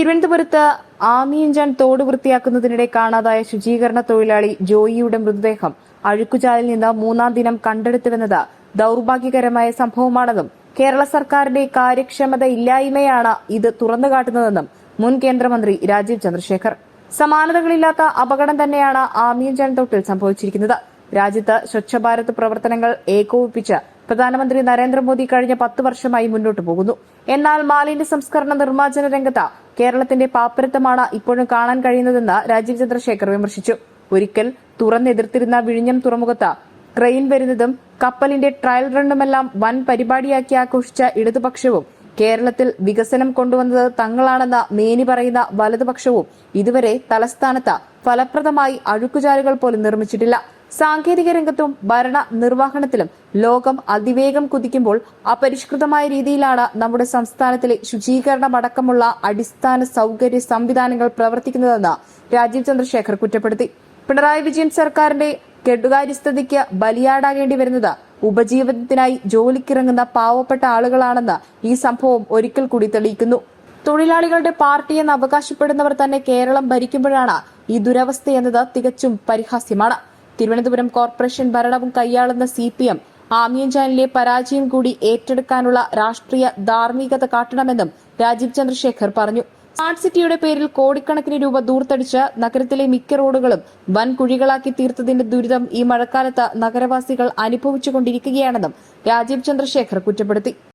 തിരുവനന്തപുരത്ത് ആമിയഞ്ചാൻ തോട് വൃത്തിയാക്കുന്നതിനിടെ കാണാതായ ശുചീകരണ തൊഴിലാളി ജോയിയുടെ മൃതദേഹം അഴുക്കുചാലിൽ നിന്ന് മൂന്നാം ദിനം കണ്ടെടുത്തുവെന്നത് ദൌർഭാഗ്യകരമായ സംഭവമാണെന്നും കേരള സർക്കാരിന്റെ കാര്യക്ഷമത ഇല്ലായ്മയാണ് ഇത് തുറന്നുകാട്ടുന്നതെന്നും മുൻ കേന്ദ്രമന്ത്രി രാജീവ് ചന്ദ്രശേഖർ. സമാനതകളില്ലാത്ത അപകടം തന്നെയാണ് ആമിയഞ്ചാൻ തോട്ടിൽ സംഭവിച്ചിരിക്കുന്നത്. രാജ്യത്ത് സ്വച്ഛ ഭാരത് പ്രവർത്തനങ്ങൾ ഏകോപിപ്പിച്ച് പ്രധാനമന്ത്രി നരേന്ദ്രമോദി കഴിഞ്ഞ പത്ത് വർഷമായി മുന്നോട്ടു പോകുന്നു. എന്നാൽ മാലിന്യ സംസ്കരണ നിർമ്മാർജന രംഗത്ത് കേരളത്തിന്റെ പാപ്പരത്തമാണ് ഇപ്പോഴും കാണാൻ കഴിയുന്നതെന്ന് രാജീവ് ചന്ദ്രശേഖർ വിമർശിച്ചു. ഒരിക്കൽ തുറന്നെതിർത്തിരുന്ന വിഴിഞ്ഞം തുറമുഖത്ത് ക്രെയിൻ വരുന്നതും കപ്പലിന്റെ ട്രയൽ റണ്ണുമെല്ലാം വൻ പരിപാടിയാക്കി ആഘോഷിച്ച ഇടതുപക്ഷവും കേരളത്തിൽ വികസനം കൊണ്ടുവന്നത് തങ്ങളാണെന്ന മേനി പറയുന്ന വലതുപക്ഷവും ഇതുവരെ തലസ്ഥാനത്ത് ഫലപ്രദമായി അഴുക്കുചാലുകൾ പോലും നിർമ്മിച്ചിട്ടില്ല. സാങ്കേതിക രംഗത്തും ഭരണ നിർവഹണത്തിലും ലോകം അതിവേഗം കുതിക്കുമ്പോൾ അപരിഷ്കൃതമായ രീതിയിലാണ് നമ്മുടെ സംസ്ഥാനത്തിലെ ശുചീകരണമടക്കമുള്ള അടിസ്ഥാന സൗകര്യ സംവിധാനങ്ങൾ പ്രവർത്തിക്കുന്നതെന്ന് രാജീവ് ചന്ദ്രശേഖർ കുറ്റപ്പെടുത്തി. പിണറായി വിജയൻ സർക്കാരിന്റെ കെടുകാര്യസ്ഥതയ്ക്ക് ബലിയാടാകേണ്ടി വരുന്നത് ഉപജീവനത്തിനായി ജോലിക്കിറങ്ങുന്ന പാവപ്പെട്ട ആളുകളാണെന്ന് ഈ സംഭവം ഒരിക്കൽ കൂടി തെളിയിക്കുന്നു. തൊഴിലാളികളുടെ പാർട്ടിയെന്ന് അവകാശപ്പെടുന്നവർ തന്നെ കേരളം ഭരിക്കുമ്പോഴാണ് ഈ ദുരവസ്ഥയെന്നത് തികച്ചും പരിഹാസ്യമാണ്. തിരുവനന്തപുരം കോർപ്പറേഷൻ ഭരണവും കൈയാളുന്ന സി പി എം ആമിയൻചാനിലെ പരാജയം കൂടി ഏറ്റെടുക്കാനുള്ള രാഷ്ട്രീയ ധാർമ്മികത കാട്ടണമെന്നും രാജീവ് ചന്ദ്രശേഖർ പറഞ്ഞു. സ്മാർട്ട് സിറ്റിയുടെ പേരിൽ കോടിക്കണക്കിന് രൂപ ദൂർത്തടിച്ച് നഗരത്തിലെ മിക്ക റോഡുകളും വൻ കുഴികളാക്കി തീർത്തതിന്റെ ദുരിതം ഈ മഴക്കാലത്ത് നഗരവാസികൾ അനുഭവിച്ചുകൊണ്ടിരിക്കുകയാണെന്നും രാജീവ് ചന്ദ്രശേഖർ കുറ്റപ്പെടുത്തി.